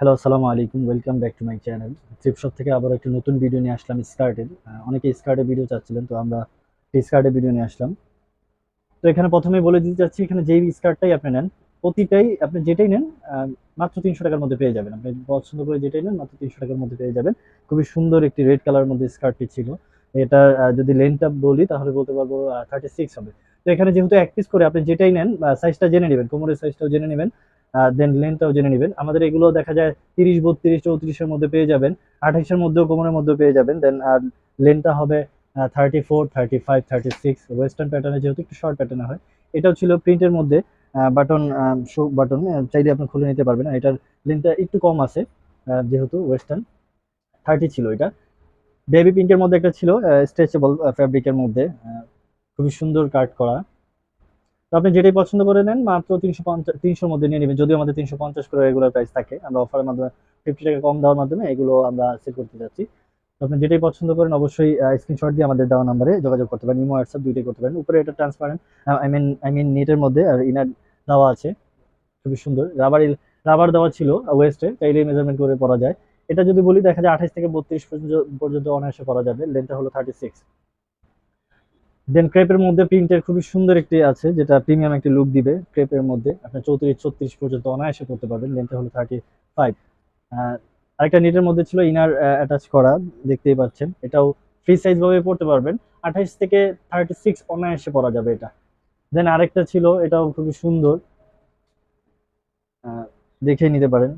Hello আসসালামু আলাইকুম welcome back to my channel trip shop থেকে আবার একটি নতুন ভিডিও নিয়ে আসলাম স্কার্টের অনেকে স্কার্টের ভিডিও চাচ্ছিলেন, তো আমরা স্কার্টের ভিডিও নিয়ে আসলাম। তো এখানে প্রথমেই বলে দিতে চাচ্ছি, এখানে যেই স্কার্টটাই আপনি নেন, প্রতিটাই আপনি যেটাই নেন মাত্র তিনশো টাকার মধ্যে পেয়ে যাবেন। আপনি পছন্দ করে যেটাই নেন, মাত্র তিনশো টাকার মধ্যে পেয়ে যাবেন। খুবই সুন্দর একটি রেড কালারের মধ্যে স্কার্টটি ছিল। এটা যদি লেন্থটা বলি, তাহলে বলতে পারব থার্টি সিক্স হবে। তো এখানে যেহেতু এক পিস করে আপনি যেটাই নেন সাইজটা জেনে নেবেন, কোমরের সাইজটাও জেনে নেবেন। দেন লেন্থটাও জেনে নেবেন। আমাদের এগুলো দেখা যায় তিরিশ, বত্রিশ, চৌত্রিশের মধ্যে পেয়ে যাবেন। আঠাইশের মধ্যেও কোমরের মধ্যে পেয়ে যাবেন। দেন আর লেন্থটা হবে thirty four thirty five thirty six western প্যাটার্নে যেহেতু একটু শর্ট প্যাটার্নে হয়। এটাও ছিল প্রিন্টের মধ্যে। বাটন শো বাটন চাইলে আপনি খুলে নিতে পারবেন। এটার লেন্থটা একটু কম আছে যেহেতু ওয়েস্টার্ন থার্টি ছিল এটা। বেবি পিঙ্কের মধ্যে একটা ছিল স্ট্রেচেবল ফ্যাব্রিকের মধ্যে। খুবই সুন্দর কাট করা। আপনি যেটাই পছন্দ করে নেন, মাত্র তিনশো পঞ্চাশ, তিনশোর মধ্যে নিয়ে নেবেন। যদিও আমাদের তিনশো পঞ্চাশ করে রেগুলার প্রাইস থাকে, আমরা অফারের মাধ্যমে ফিফটি টাকা কম দেওয়ার মাধ্যমে এগুলো আমরা সেল করতে যাচ্ছি। আপনি যেটাই পছন্দ করেন, অবশ্যই স্ক্রিনশট দিয়ে আমাদের দেওয়া নাম্বারে যোগাযোগ করতে পারেন, ইমো হোয়াটসঅ্যাপ দুইটাই করতে পারেন। উপরে এটা transparent I mean I mean নেটের মধ্যে, আর ইনার দেওয়া আছে। খুবই সুন্দর। রাবার রাবার দেওয়া ছিল ওয়েস্টে চাইলে মেজারমেন্ট করে পরা যায়। এটা যদি বলি, দেখা যায় আঠাশ থেকে বত্রিশ পর্যন্ত পর্যন্ত অনায়াসে করা যাবে লেন্থটা হলো থার্টি সিক্স দেন ক্রেপের মধ্যে প্রিন্টের খুবই সুন্দর একটি আছে, যেটা প্রিমিয়াম একটি লুক দিবে ক্রেপের মধ্যে। আপনি চৌত্রিশ, ছত্রিশ পর্যন্ত অনায়াসে করতে পারবেন। লেন্থটা হলো থার্টি ফাইভ আরেকটা নেটের মধ্যে ছিল ইনার অ্যাটাচ করা, দেখতেই পাচ্ছেন। এটাও ফ্রি সাইজ ভাবে পড়তে পারবেন। আঠাইশ থেকে থার্টি সিক্স অনায়াসে পরা যাবে এটা। দেন আরেকটা ছিল, এটাও খুবই সুন্দর। দেখে নিতে পারেন।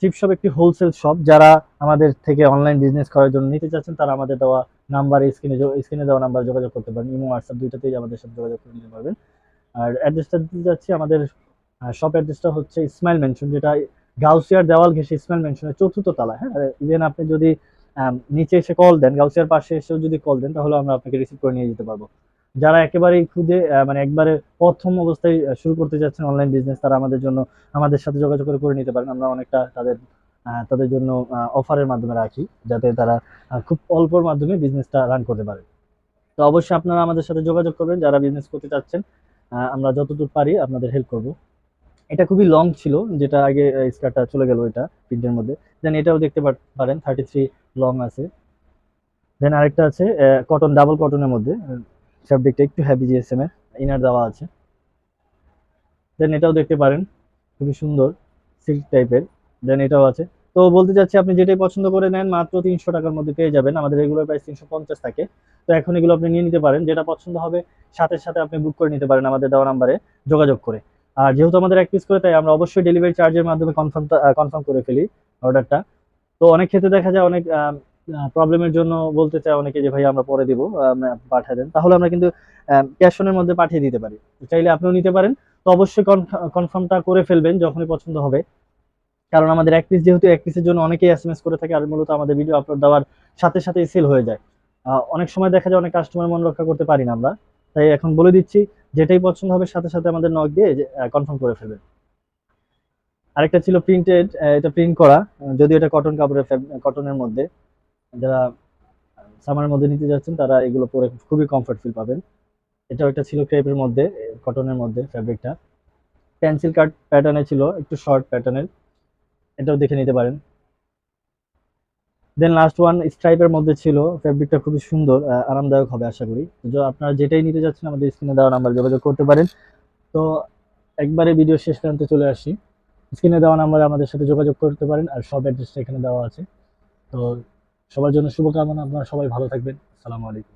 চিপ শপ একটি হোলসেল শপ যারা আমাদের থেকে অনলাইন বিজনেস করার জন্য নিতে চাচ্ছেন, তারা আমাদের দেওয়া নাম্বার স্ক্রিনে স্ক্রিনে দেওয়া নাম্বার যোগাযোগ করতে পারেন। ইমো হোয়াটসঅ্যাপ দুইটাতেই আমাদের সাথে যোগাযোগ করে নিতে পারবেন। আর অ্যাড্রেসটা দিতে যাচ্ছি আমাদের শপ অ্যাড্রেসটা হচ্ছে ইসমাইল মেনশন যেটা গাউসিয়ার দেওয়াল ঘেসে ইসমাইল মেনশনের চতুর্থ তলা হ্যাঁ ইভেন আপনি যদি নিচে এসে কল দেন, গাউসিয়ার পাশে এসেও যদি কল দেন, তাহলে আমরা আপনাকে রিসিভ করে নিয়ে যেতে পারব। যারা একেবারেই খুদে মানে একবারে প্রথম অবস্থায় শুরু করতে যাচ্ছেন অনলাইন বিজনেস তারা আমাদের জন্য, আমাদের সাথে যোগাযোগ করে করে নিতে পারেন। আমরা অনেকটা তাদের তাদের জন্য অফারের মাধ্যমে রাখি, যাতে তারা খুব অল্পর মাধ্যমে বিজনেসটা রান করতে পারে। তো অবশ্যই আপনারা আমাদের সাথে যোগাযোগ করবেন, যারা বিজনেস করতে চাচ্ছেন আমরা যতদূর পারি আপনাদের হেল্প করব। এটা খুবই লং ছিল, যেটা আগে স্কার্টটা চলে গেল এটা প্রিন্টের মধ্যে। দেন এটাও দেখতে পারেন থার্টি থ্রি লং আছে। দেন আরেকটা আছে কটন ডাবল কটনের মধ্যে ফ্যাব্রিকটা একটু হ্যাভি জিএসএম এর ইনার দেওয়া আছে। দেন এটাও দেখতে পারেন, খুবই সুন্দর সিল্ক টাইপের দেন এটাও আছে। তো বলতে চাচ্ছি, আপনি যেটাই পছন্দ করে নেন, মাত্র তিনশো টাকার মধ্যে পেয়ে যাবেন। আমাদের রেগুলার প্রাইস তিনশো পঞ্চাশ থাকে। তো এখন এগুলো আপনি নিয়ে নিতে পারেন। যেটা পছন্দ হবে, সাথে সাথে আপনি বুক করে নিতে পারেন আমাদের দেওয়া নাম্বারে যোগাযোগ করে। আর যেহেতু আমাদের এক পিস করে, তাই আমরা অবশ্যই ডেলিভারি চার্জের মাধ্যমে কনফার্ম কনফার্ম করে ফেলি অর্ডারটা তো অনেক ক্ষেত্রে দেখা যায়, অনেক প্রবলেমের জন্য বলতে চায় অনেকে যে ভাই আমরা পরে দিব পাঠিয়ে দেন। তাহলে আমরা কিন্তু ক্যাশ অনের মধ্যে পাঠিয়ে দিতে পারি। চাইলে আপনিও নিতে পারেন। তো অবশ্যই কনফার্মটা করে ফেলবেন যখনই পছন্দ হবে। কারণ আমাদের এক পিস যেহেতু এক পিসের জন্য অনেকেই এসএমএস করে থাকে, আর মূলত আমাদের ভিডিও আপলোড দেওয়ার সাথে সাথে সেল হয়ে যায়। অনেক সময় দেখা যায় অনেক কাস্টমার মন রক্ষা করতে পারি না আমরা। তাই এখন বলে দিচ্ছি, যেটাই পছন্দ হবে সাথে সাথে আমাদের নক দিয়ে কনফার্ম করে ফেলবেন। আরেকটা ছিল প্রিন্টেড এটা প্রিন্ট করা যদিও এটা কটন কাপড়ের কটনের মধ্যে। যারা সামারের মধ্যে নিতে যাচ্ছেন, তারা এগুলো পরে খুবই কমফর্ট ফিল পাবেন। এটাও একটা ছিল ক্রেপের মধ্যে কটনের মধ্যে ফ্যাব্রিকটা পেন্সিল কাট প্যাটার্নে ছিল, একটু শর্ট প্যাটার্নের এটাও দেখে নিতে পারেন। দেন লাস্ট ওয়ান স্ট্রাইপের মধ্যে ছিল ফ্যাব্রিকটা খুবই সুন্দর আরামদায়ক হবে আশা করি। তো আপনারা যেটাই নিতে যাচ্ছেন, আমাদের স্ক্রিনে দেওয়া নাম্বার যোগাযোগ করতে পারেন। তো একবারে ভিডিও শেষ প্রান্তে চলে আসি। স্ক্রিনে দেওয়া নাম্বারে আমাদের সাথে যোগাযোগ করতে পারেন, আর সব অ্যাড্রেসটা এখানে দেওয়া আছে। তো সবার জন্য শুভকামনা আপনারা সবাই ভালো থাকবেন। আসসালামু আলাইকুম।